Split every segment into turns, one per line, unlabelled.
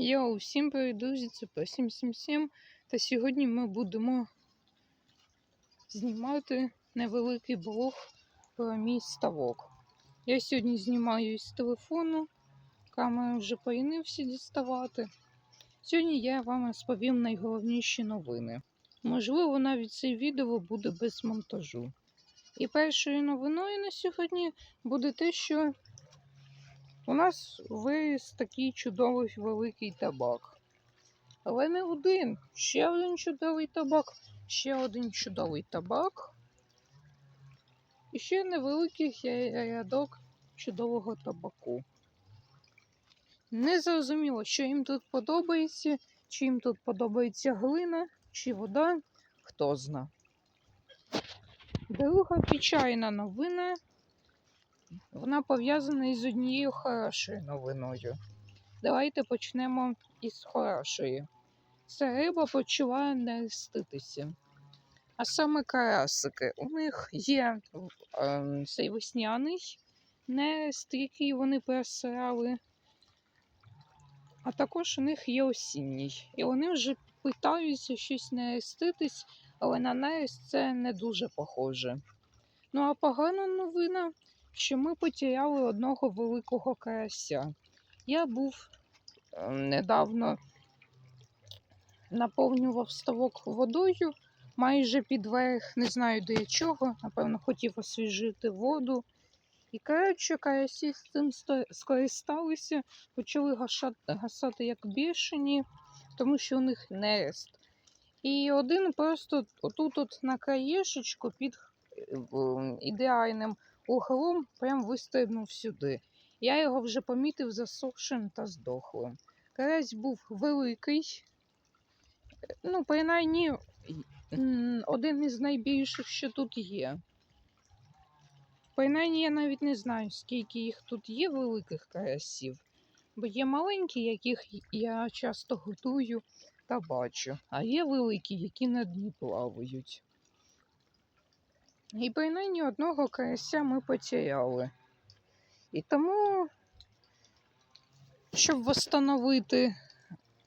Йоу, всім привіт, друзі, це по 777. Та сьогодні ми будемо знімати невеликий блог про мій ставок. Я сьогодні знімаю із телефону, камеру вже поїнився діставати. Сьогодні я вам розповім найголовніші новини. Можливо, навіть це відео буде без монтажу. І першою новиною на сьогодні буде те, що у нас виріс такий чудовий великий табак. Але не один. Ще один чудовий табак, ще один чудовий табак. І ще невеликий рядок чудового табаку. Не зрозуміло, що їм тут подобається, чи їм тут подобається глина, чи вода, хто зна. Друга печальна новина вона пов'язана із однією хорошою новиною. Давайте почнемо із хорошої. Ця риба почуває нереститися. А саме карасики. У них є е, цей весняний нерест, який вони пересирали. А також у них є осінній. І вони вже питаються щось нереститись, але на нерест це не дуже похоже. Ну а погана новина що ми потеряли одного великого карася. Я був е, недавно наповнював ставок водою майже під верх, не знаю для чого, напевно, хотів освіжити воду. І, коротше, карасі з цим скористалися, почали гашати, гасати як бішені, тому що у них нерест. І один просто отут от на краєшечку під е, ідеальним углом прям вистрибнув сюди. Я його вже помітив засохшим та здохлим. Карась був великий, ну, принаймні, один із найбільших, що тут є. Принаймні, я навіть не знаю, скільки їх тут є великих карасів, бо є маленькі, яких я часто готую та бачу, а є великі, які на дні плавають. І принаймні одного карася ми потеряли. І тому, щоб встановити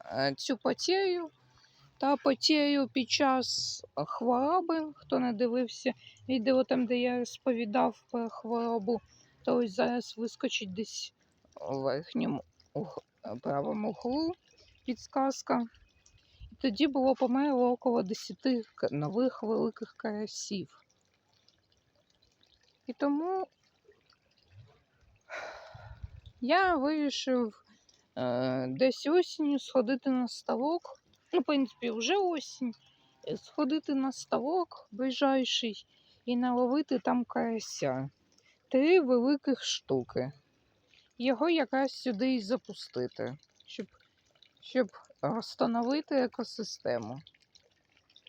е, цю потерю та потерю під час хвороби, хто не дивився відео там, де я розповідав про хворобу, то ось зараз вискочить десь у верхньому правому углу підсказка. І тоді було померло около 10 нових великих карасів. І тому я вирішив е, десь осінню сходити на ставок. Ну, в принципі, вже осінь. е, Сходити на ставок ближайший і наловити там карася. Три великих штуки. Його якраз сюди і запустити, щоб, щоб встановити екосистему.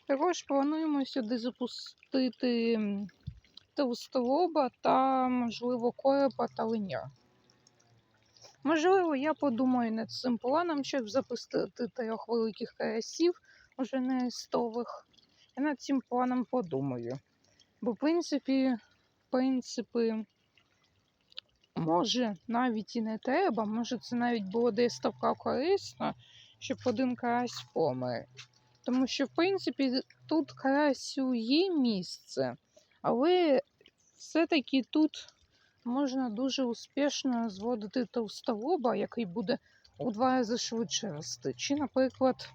Також плануємо сюди запустити товстолоба та, можливо, коропа та линя. Можливо, я подумаю над цим планом, щоб запустити трьох великих карасів, уже не стових. Я над цим планом подумаю. Бо, в принципі, в принципі, може, навіть і не треба, може, це навіть було десь така корисно, щоб один карась помер. Тому що, в принципі, тут карасю є місце, але все-таки тут можна дуже успішно зводити товстолоба, який буде у два рази швидше рости. Чи, наприклад,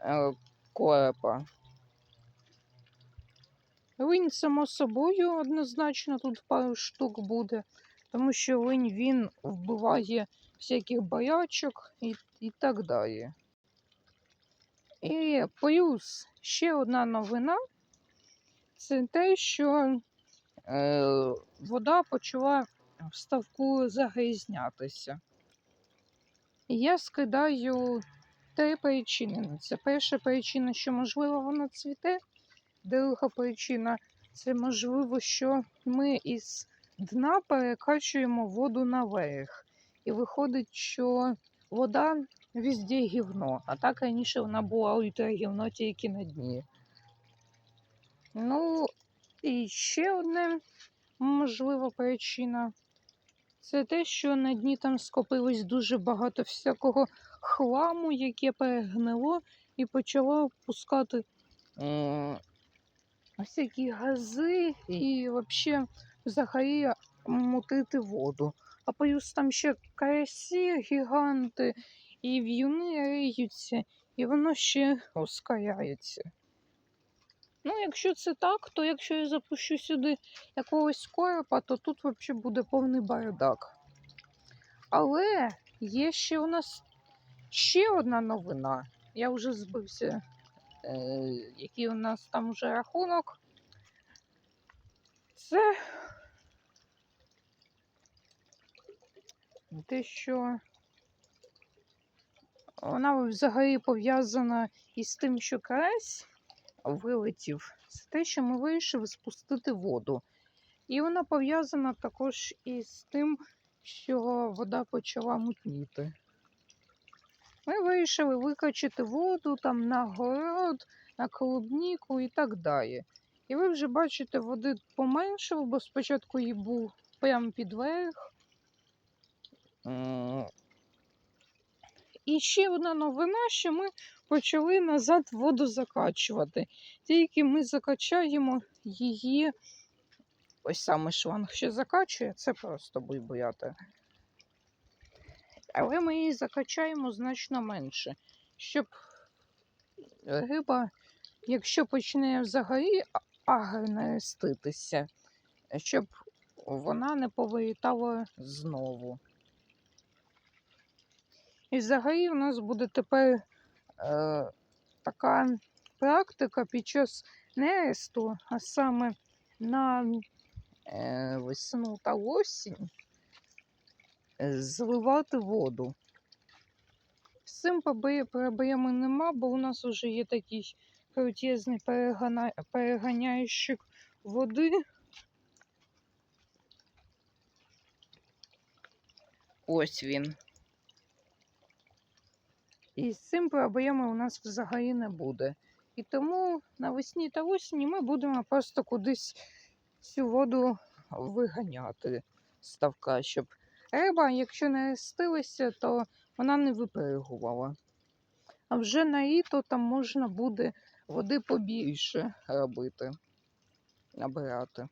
е, коропа. Линь, само собою, однозначно тут пару штук буде, тому що линь він вбиває всяких боячок і, і так далі. І плюс ще одна новина це те, що е, вода почала в ставку загрізнятися. І я скидаю три причини на це. Перша причина, що можливо вона цвіте. Друга причина це можливо, що ми із дна перекачуємо воду наверх. І виходить, що вода везде гівно, а так раніше вона була ультрагівно тільки на дні. Ну, і ще одна можлива причина це те, що на дні там скопилось дуже багато всякого хламу, яке перегнило і почало пускати м, всякі гази і вообще взагалі мутити воду. А плюс там ще карасі гіганти і в'юни риються, і воно ще ускоряється. Ну, якщо це так, то якщо я запущу сюди якогось коропа, то тут взагалі буде повний бардак. Але є ще у нас ще одна новина. Я вже збився, е, який у нас там вже рахунок. Це те, що вона взагалі пов'язана із тим, що карась вилетів. Це те, що ми вирішили спустити воду. І вона пов'язана також із тим, що вода почала мутніти. Ми вирішили викачати воду там на город, на клубніку і так далі. І ви вже бачите, води поменшало, бо спочатку її був прямо під верх. І ще одна новина, що ми почали назад воду закачувати. Тільки ми закачаємо її. Ось саме шланг ще закачує, це просто буйбуята. Але ми її закачаємо значно менше, щоб риба, якщо почне взагалі а- агренеститися, щоб вона не повилітала знову. І взагалі у нас буде тепер така практика під час нересту, а саме на е, весну та осінь, е, зливати воду. З цим проблеми нема, бо у нас вже є такий крутезний переганяючик води. Ось він. І з цим проблеми у нас взагалі не буде. І тому навесні та осені ми будемо просто кудись цю воду виганяти з ставка, щоб риба, якщо не рестилася, то вона не випригувала. А вже на літо там можна буде води побільше робити, набирати.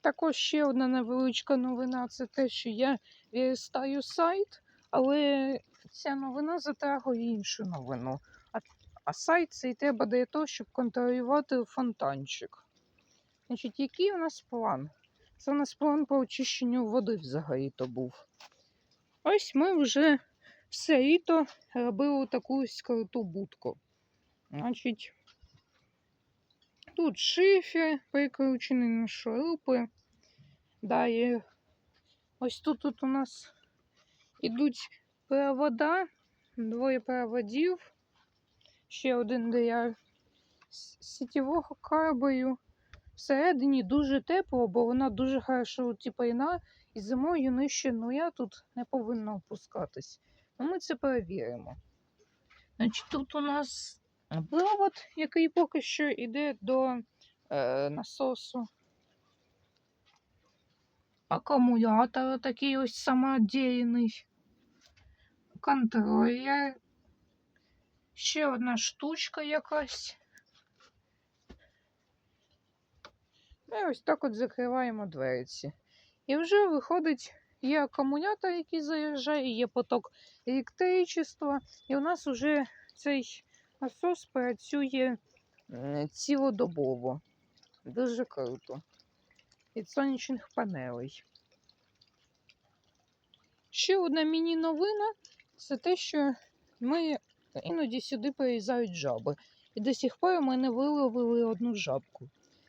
Також ще одна невеличка новина це те, що я вірстаю сайт, але ця новина затягує іншу новину. А, а сайт цей треба для того, щоб контролювати фонтанчик. Значить, який у нас план? Це у нас план по очищенню води взагалі то був. Ось ми вже все літо робили таку скриту будку. Значить, тут шифер прикручений на шурупи. Далі ось тут, тут у нас ідуть провода, двоє проводів, ще один с- сітєвого кабелю. Всередині дуже тепло, бо вона дуже хорошо утеплена, і зимою нижче нуля тут не повинно опускатись. Ну, ми це перевіримо. Значить, тут у нас провод, який поки що йде до е, насосу. Акумулятор такий ось самодільний. Контролер. Ще одна штучка якась. І ось так от закриваємо дверці. І вже виходить, є акумулятор, який заряджає, є поток електричества, і у нас вже цей насос працює цілодобово. Дуже круто. Від сонячних панелей. Ще одна міні-новина це те, що ми іноді сюди приїжджають жаби. І до сих пор ми не виловили одну жабку.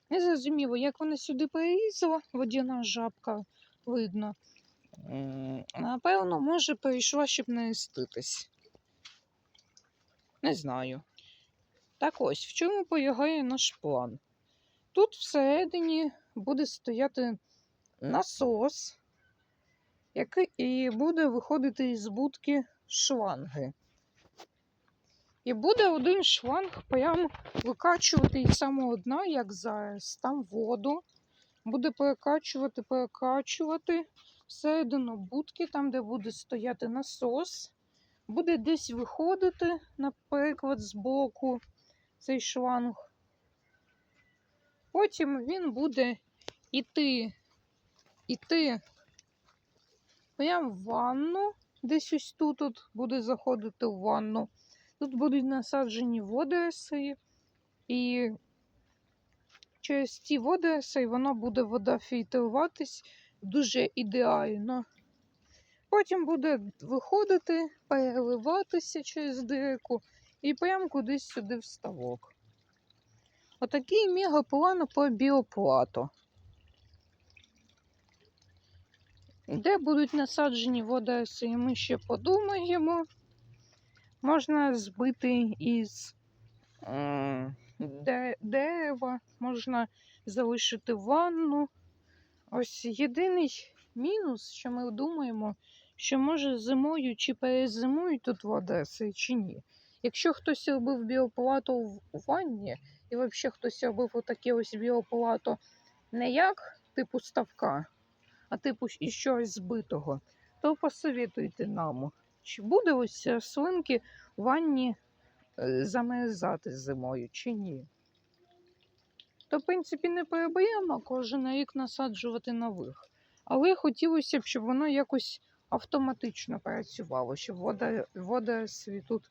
Не зрозуміло, як вона сюди перелізла, водяна жабка видно. Напевно, може, перейшла, щоб не ститись. Не знаю. Так ось, в чому полягає наш план? Тут всередині буде стояти насос, який буде виходити із будки шланги. І буде один шланг прям викачувати із самого дна, як зараз, там воду. буде перекачувати, перекачувати всередину будки, там, де буде стояти насос, буде десь виходити, наприклад, з боку цей шланг. Потім він буде іти, іти прямо в ванну, десь ось тут от буде заходити в ванну. Тут будуть насаджені водорослі, і через ці водорослі воно буде вода фільтруватись дуже ідеально. Потім буде виходити, переливатися через дирку і прямо кудись сюди в ставок. Отакий мегаплан по біоплату. Де будуть насаджені водорослі, ми ще подумаємо. Можна збити із м, де- дерева, можна залишити ванну. Ось єдиний мінус, що ми думаємо, що може зимою чи перезимують тут водорослі, чи ні. Якщо хтось робив біоплату в ванні, і взагалі хтось робив отаке ось біоплато не як типу ставка, а типу із чогось збитого, то посовітуйте нам, чи буде ось ці рослинки в ванні е, замерзати зимою чи ні. То, в принципі, не проблема кожен рік насаджувати нових. Але хотілося б, щоб воно якось автоматично працювало, щоб вода, водорослі тут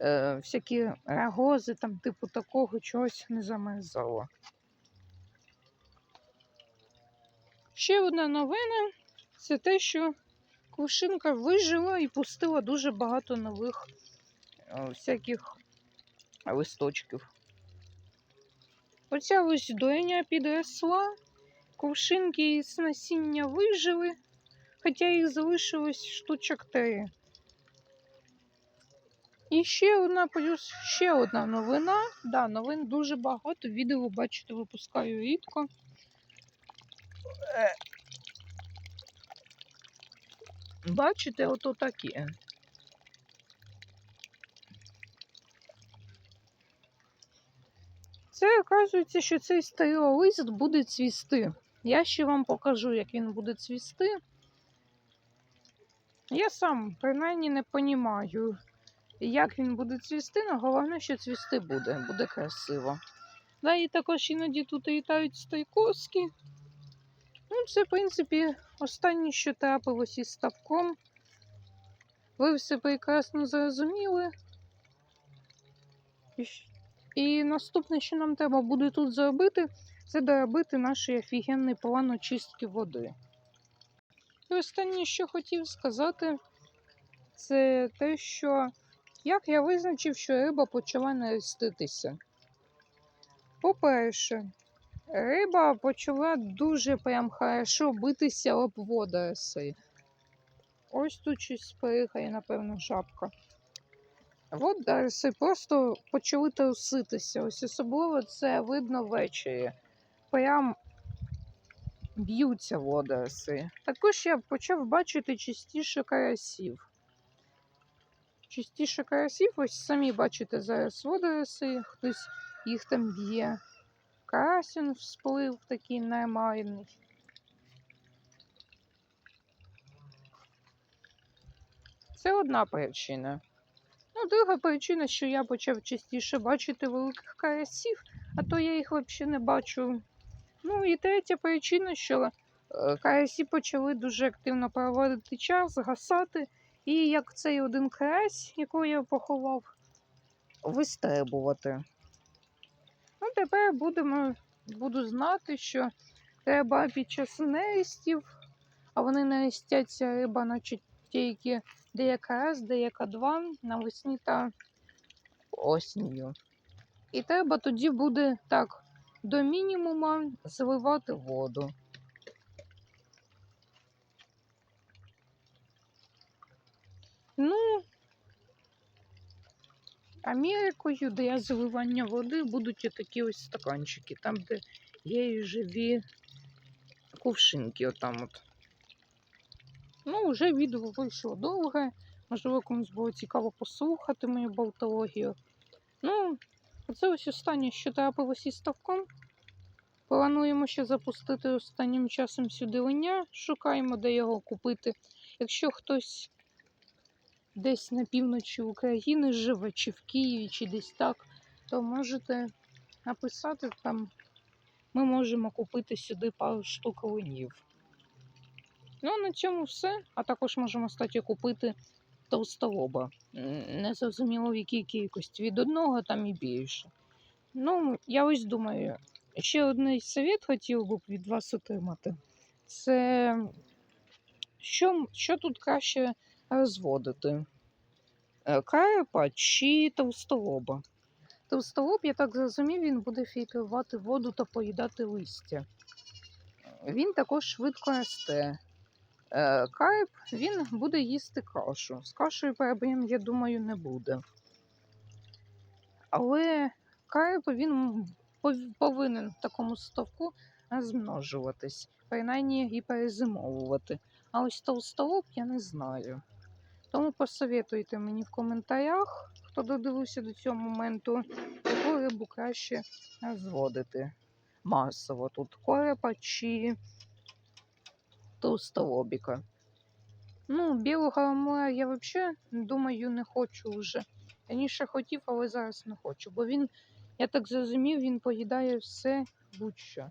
е, всякі рагози, там, типу такого чогось не замерзало. Ще одна новина це те, що кувшинка вижила і пустила дуже багато нових е, всяких листочків. Оця ось доня підросла, кувшинки з насіння вижили, хоча їх залишилось штучок три. І ще одна плюс ще одна новина. Да, новин дуже багато. Відео, бачите, випускаю рідко. Е. Бачите, ото такі. Це оказується, що цей стереолист буде цвісти. Я ще вам покажу, як він буде цвісти. Я сам принаймні не розумію, як він буде цвісти, але головне, що цвісти буде, буде красиво. Да, і також іноді тут літають стайковські. Ну, це, в принципі, останнє, що трапилось із ставком. Ви все прекрасно зрозуміли. І наступне, що нам треба буде тут зробити, це доробити наш офігенний план очистки води. І останнє, що хотів сказати, це те, що як я визначив, що риба почала нереститися. По-перше, риба почала дуже прям хорошо битися об водорослі. Ось тут щось перехає, напевно, жабка. Водорослі просто почали труситися. Ось особливо це видно ввечері. Прям б'ються водорослі. Також я почав бачити частіше карасів. Частіше карасів, ось самі бачите зараз водорослі, хтось їх там б'є. Карасін всплив такий нормальний. Це одна причина. Ну, друга причина, що я почав частіше бачити великих карасів, а то я їх взагалі не бачу. Ну і третя причина, що е, карасі почали дуже активно проводити час, гасати. І як цей один карась, якого я поховав, вистрибувати. Ну, тепер будемо, буду знати, що треба під час нерестів, а вони нерестяться риба, значить, тільки деяка раз, деяка два навесні та осінню. І треба тоді буде так до мінімума зливати воду. Ну, Америкою для заливання води будуть такі ось стаканчики, там, де є і живі кувшинки. Отам от. Ну, вже відео вийшло довге. Можливо, комусь було цікаво послухати мою болтологію. Ну, це ось останнє, що трапилось із ставком. Плануємо ще запустити останнім часом сюди оня. Шукаємо, де його купити. Якщо хтось десь на півночі України живе, чи в Києві, чи десь так, то можете написати там. Ми можемо купити сюди пару штук линів. Ну, на цьому все. А також можемо статі купити товстолоба. М, Не зрозуміло в якій кількості. Від одного там і більше. Ну, я ось думаю, ще один совет хотів би від вас отримати. Це що, що тут краще розводити? Е, чи товстолоба? Товстолоб, я так зрозумів, він буде фільтрувати воду та поїдати листя. Він також швидко росте. Е, Карп він буде їсти кашу. З кашею проблем, я думаю, не буде. Але карп він повинен в такому ставку розмножуватись, принаймні і перезимовувати. А ось товстолоб я не знаю. Тому посоветуйте мені в коментарях, хто додивився до цього моменту, яку рибу краще розводити масово. Тут корепа чи товстолобіка. Ну, білого амура я взагалі думаю не хочу вже. Раніше хотів, але зараз не хочу, бо він, я так зрозумів, він поїдає все будь-що.